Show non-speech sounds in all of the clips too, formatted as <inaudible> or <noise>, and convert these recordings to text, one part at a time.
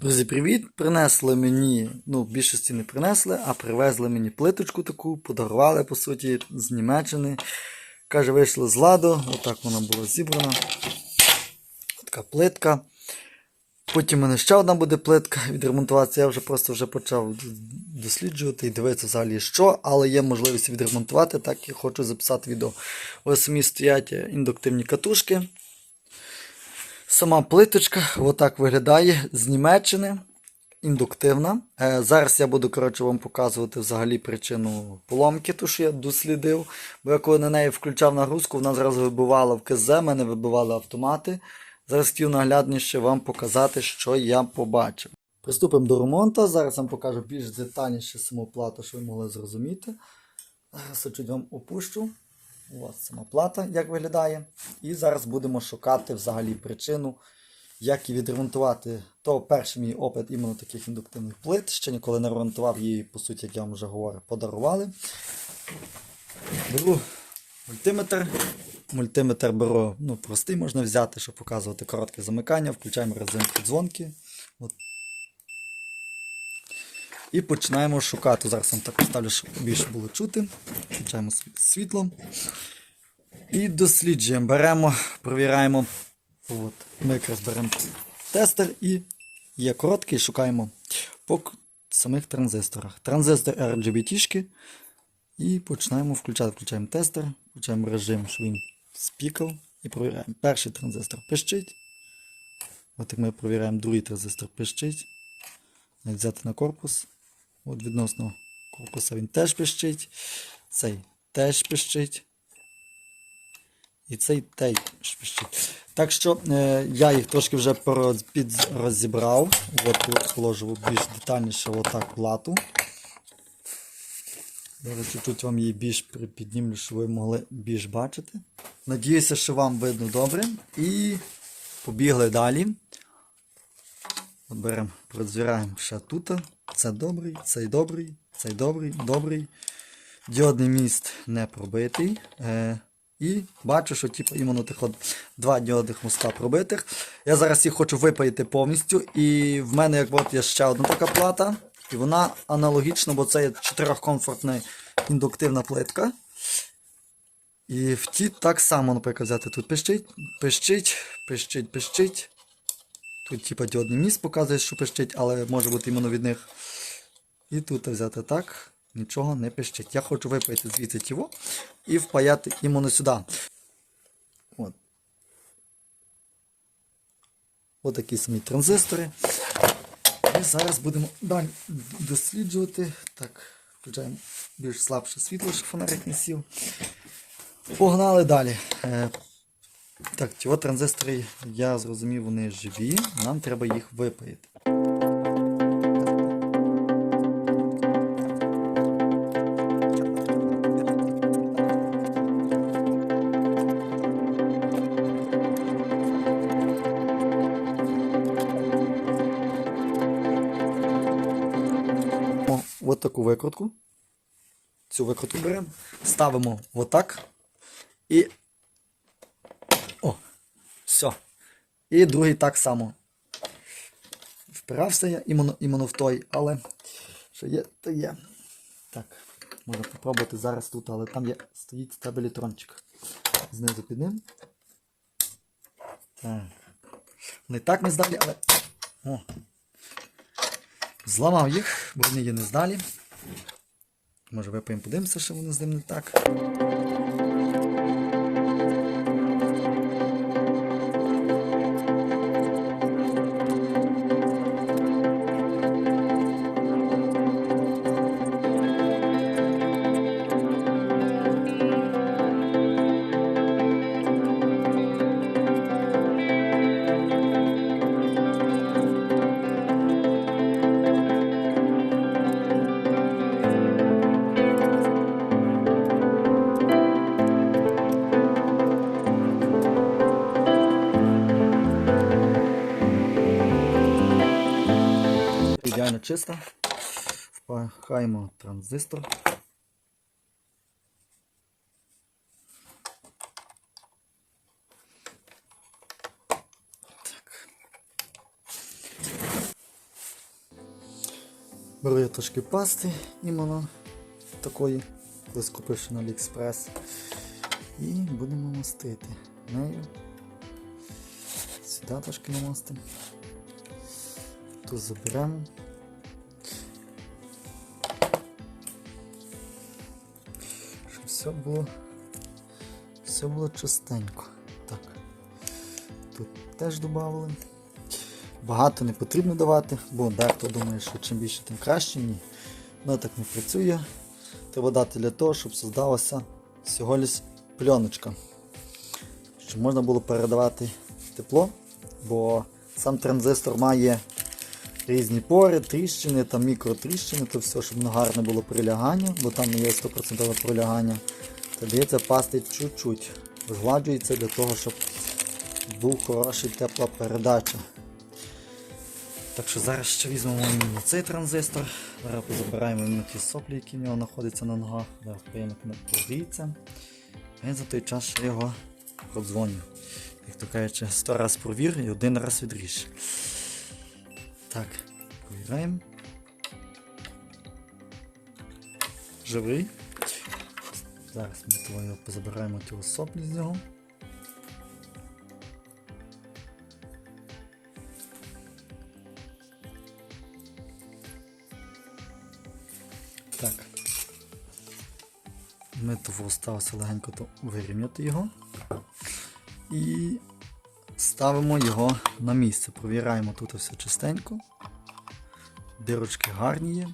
Друзі, привіт! Принесли мені, ну, більшості не принесли, а привезли мені плиточку таку, подарували, по суті, з Німеччини. Каже, вийшли з ладу, отак вона була зібрана. Така плитка. Потім у мене ще одна буде плитка відремонтуватися. Я вже просто вже почав досліджувати і дивитися взагалі що, але є можливість відремонтувати, так і хочу записати відео. Ось самі стоять індуктивні катушки. Сама плиточка отак виглядає з Німеччини. Індуктивна. Е, зараз я буду коротше, вам показувати взагалі причину поломки, ту, що я дослідив. Бо я коли на неї включав нагрузку, вона зразу вибивала в КЗ, мене вибивали автомати. Зараз хотів наглядніше вам показати, що я побачив. Приступимо до ремонту. Зараз вам покажу більш детальніше саму плату, щоб ви могли зрозуміти. Зараз чуть вам опущу. Ось сама плата, як виглядає. І зараз будемо шукати взагалі причину, як її відремонтувати. То перший мій опит іменно таких індуктивних плит. Ще ніколи не ремонтував її, по суті, як я вам вже говорив, подарували. Беру мультиметр. Мультиметр беру ну, простий, можна взяти, щоб показувати коротке замикання. Включаємо резинку дзвонки. От. І починаємо шукати. Зараз вам так поставлю, щоб більше було чути. Включаємо світло. І досліджуємо. Беремо, провіряємо. От. Ми якраз беремо тестер і є короткий, шукаємо по самих транзисторах. Транзистор RGBT. І починаємо включати. Включаємо тестер, включаємо режим, щоб він спікав і провіряємо. Перший транзистор пищить. От як ми провіряємо, другий транзистор пищить. Взяти на корпус. От відносно корпуса він теж пищить. Цей теж пищить. І цей теж пищить. Так що е, я їх трошки вже розібрав. От положив більш детальніше отак плату. Зараз чуть вам її більш при- піднімлю, щоб ви могли більш бачити. Надіюся, що вам видно добре. І побігли далі. Беремо, розвираємо ще тут. Це добрий, цей добрий, цей добрий, добрий. Діодний міст не пробитий. Е, і бачу, що типу, іменно тих от два діодних моста пробитих. Я зараз їх хочу випаяти повністю. І в мене як от є ще одна така плата. І вона аналогічна, бо це є чотирьохкомфортна індуктивна плитка. І в ті так само, наприклад, взяти тут пищить, пищить, пищить, пищить. Тут типа діодний міст показує, що пищить, але може бути іменно від них. І тут взяти так, нічого не пищить. Я хочу випаяти звідси тіво і впаяти іменно сюди. От. От такі самі транзистори. І зараз будемо далі досліджувати. Так, включаємо більш слабше світло, щоб фонарик не сів. Погнали далі. Так, от транзистори, я зрозумів, вони живі. Нам треба їх випаяти. О, От таку викрутку. Цю викрутку беремо, ставимо отак. І. Все. І другий так само. Впирався я іменно, іменно в той, але що є, то є. Так, можна попробувати зараз тут, але там є, стоїть стабілітрончик. Знизу під ним. Так. Не так не здалі, але. О. Зламав їх, бо вони є не здалі. Може випаємо подивимося, що вони з ним не так. Чисто. Впахаємо транзистор. Беру я трошки пасти іменно такої, колись купивши на Aliexpress. І будемо мастити нею. Сюди трошки намастимо. Тут заберемо. Все було. Все було чистенько. Так. Тут теж додали. Багато не потрібно давати, бо дехто думає, що чим більше, тим краще. Ні. Ну так не працює. Треба дати для того, щоб создалася всього лиш пленочка. Щоб можна було передавати тепло, бо сам транзистор має різні пори, тріщини, там мікротріщини, то все, щоб воно гарне було прилягання, бо там є 100% прилягання. То дається пасти чуть-чуть. Згладжується для того, щоб був хороший тепла передача. Так що зараз ще візьмемо цей транзистор. Зараз позабираємо іменно ті соплі, які в нього знаходяться на ногах. Зараз приємно прогріється. І за той час ще його продзвоню. Як то кажучи, 100 раз провір і один раз відріж. Так, провіряємо. Живий. Зараз ми його позабираємо ті соплі з нього. Так. Ми того осталося легенько то вирівняти його. І ставимо його на місце. Провіраємо тут все чистенько. Дирочки гарні є.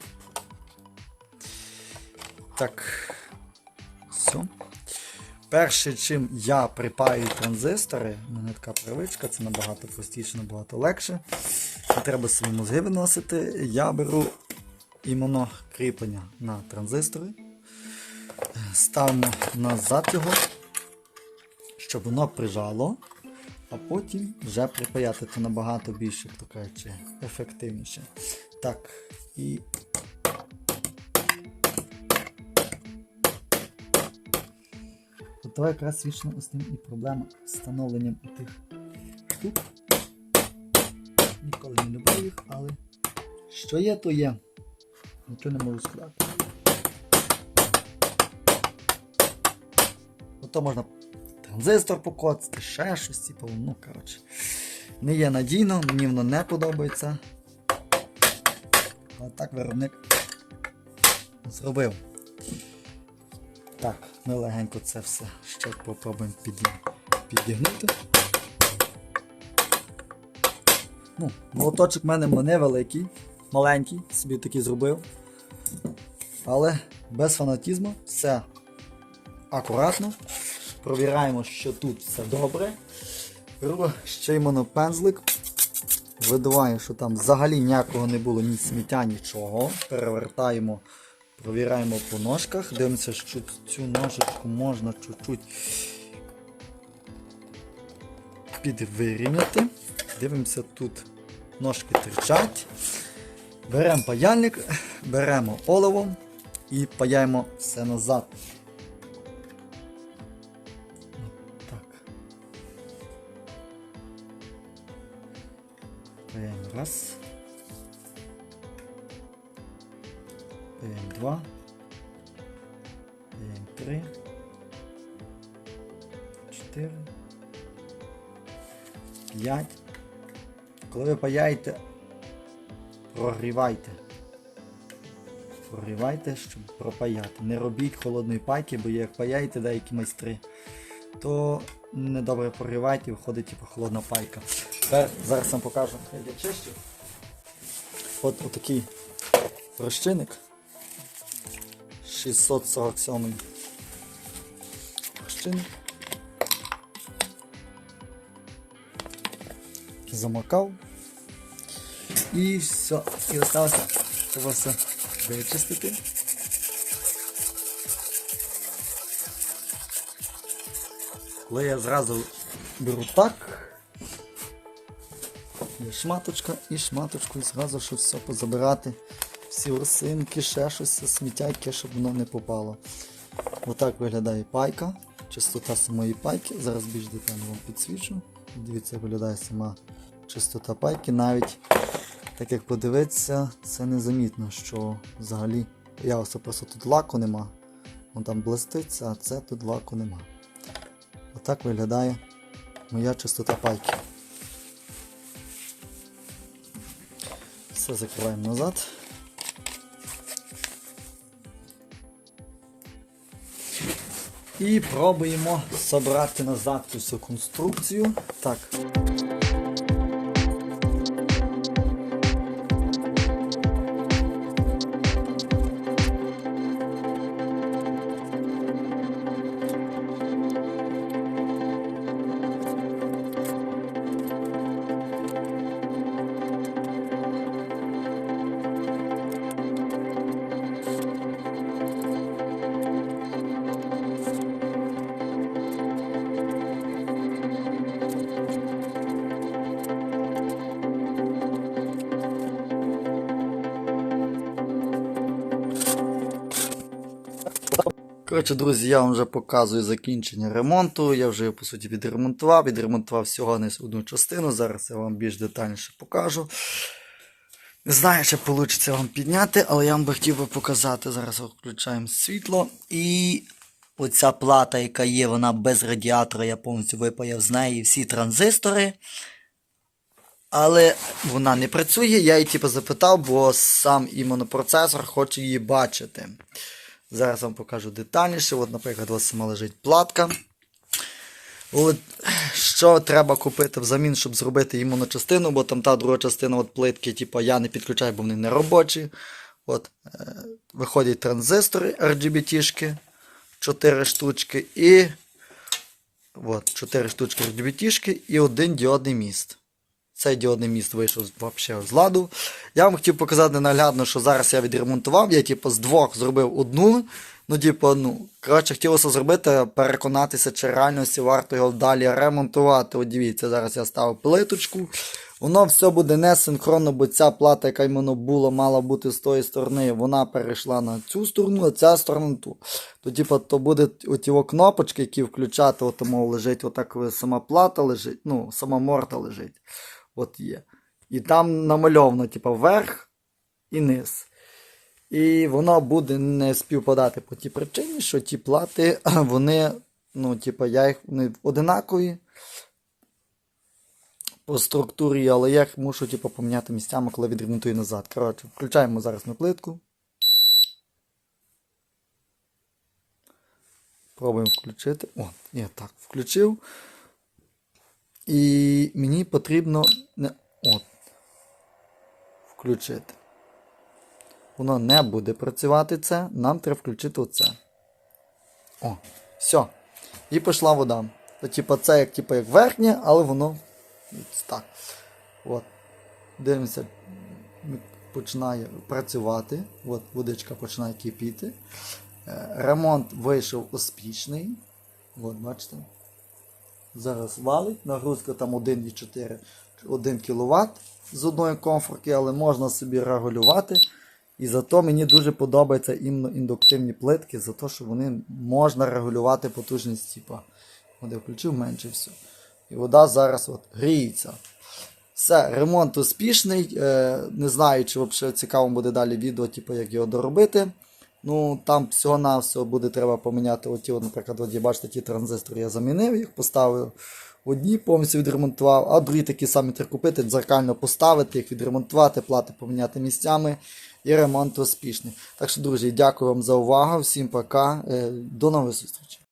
Так. Все. Перше, чим я припаю транзистори, у мене така привичка, це набагато простіше, набагато легше. Не треба свої мозги виносити. Я беру іменно кріплення на транзистори. Ставимо назад його, щоб воно прижало, а потім вже припаяти це набагато більше, як то кажучи, ефективніше. Так, і. Давай якраз свічно ось тим і проблема з встановленням тих штук. Ніколи не любив їх, але що є, то є. Нічого не можу сказати. Ото можна транзистор покоцати, ще щось, типу, ну коротше. Не є надійно, мені воно не подобається. Але так виробник зробив. Так, ми легенько це все ще попробуємо піді... підігнути. Ну, молоточок в мене невеликий, маленький, собі такий зробив. Але без фанатізму, все акуратно. Провіряємо, що тут все добре. Беру ще й монопензлик. Видуваю, що там взагалі ніякого не було, ні сміття, нічого. Перевертаємо, провіряємо по ножках. Дивимося, що цю ножичку можна чуть-чуть підвирівняти. Дивимося, тут ножки терчать. Беремо паяльник, беремо оливо і паяємо все назад. 3, 4, 5. Коли ви паяєте, прогрівайте. Прогрівайте, щоб пропаяти. Не робіть холодної пайки, бо як паяєте деякі майстри, то недобре прогріваєте і виходить типу, холодна пайка. Тепер Зараз вам покажу, як я чищу. От отакий розчинник 647 розчинник. Замокав. І все. І осталося треба все вичистити. Коли я зразу беру так, є шматочка і шматочку, і зразу щоб все позабирати. Всі росинки, ще щось, сміття, яке, щоб воно не попало. Отак виглядає пайка. Чистота самої пайки. Зараз більш детально вам підсвічу. Дивіться, виглядає сама чистота пайки. Навіть Так як подивитися, це незамітно, що взагалі я особисто тут лаку нема. Вон там блиститься, а це тут лаку нема. Отак виглядає моя чистота пайки. Все закриваємо назад. І пробуємо собрати назад цю конструкцію. Так. Коротше, друзі, я вам вже показую закінчення ремонту. Я вже по суті, відремонтував. Відремонтував всього не одну частину. Зараз я вам більш детальніше покажу. Не знаю, чи вийде вам підняти, але я вам би хотів би показати. Зараз включаємо світло. І оця плата, яка є, вона без радіатора, я повністю випаяв з неї всі транзистори. Але вона не працює. Я її типу запитав, бо сам іменно процесор хоче її бачити. Зараз вам покажу детальніше. От, наприклад, ось сама лежить платка. От, що треба купити взамін, щоб зробити іменно частину, бо там та друга частина от плитки, типу, я не підключаю, бо вони не робочі. От, е, виходять транзистори RGB-тішки, 4 штучки і. От, 4 штучки RGB-тішки і один діодний міст. Цей діодний міст вийшов взагалі з ладу. Я вам хотів показати наглядно, що зараз я відремонтував. Я, типу, з двох зробив одну. Ну, типу, ну, коротше, хотілося зробити, переконатися, чи реальності варто його далі ремонтувати. От дивіться, зараз я ставив плиточку. Воно все буде не синхронно, бо ця плата, яка йому була, мала бути з тої сторони, вона перейшла на цю сторону, а ця сторона на ту. То, типу, то буде оті кнопочки, які включати, от, тому лежить отак сама плата лежить, ну, сама морда лежить. От є. І там намальовано, типу, вверх і низ. І воно буде не співпадати по тій причині, що ті плати, <clears throat> вони, ну, типу, я їх вони одинакові по структурі, але я їх мушу, типу, поміняти місцями, коли відремонтую назад. Коротше, включаємо зараз на плитку. Пробуємо включити. О, я так включив. І мені потрібно не от, включити. Воно не буде працювати це. Нам треба включити оце. О, все. І пішла вода. То, типу, це як, типу, як верхнє, але воно так. От. Дивимося, починає працювати. От водичка починає кипіти. Е, Ремонт вийшов успішний. От, бачите. Зараз валить. Нагрузка там 1,4 1 кВт з одної комфорки, але можна собі регулювати. І зато мені дуже подобаються індуктивні плитки, за те, що вони можна регулювати потужність типа. От включив менше все. І вода зараз от гріється. Все, ремонт успішний. Е, не знаю, чи взагалі цікаво буде далі відео, типу, як його доробити. Ну, там всього-навсього буде треба поміняти. Оті, от, наприклад, от, бачите, ті транзистори я замінив їх, поставив одні, повністю відремонтував, а другі такі самі треба купити, дзеркально поставити, їх відремонтувати, плати поміняти місцями. І ремонт успішний. Так що, друзі, дякую вам за увагу. Всім пока. Е, До нових зустрічей.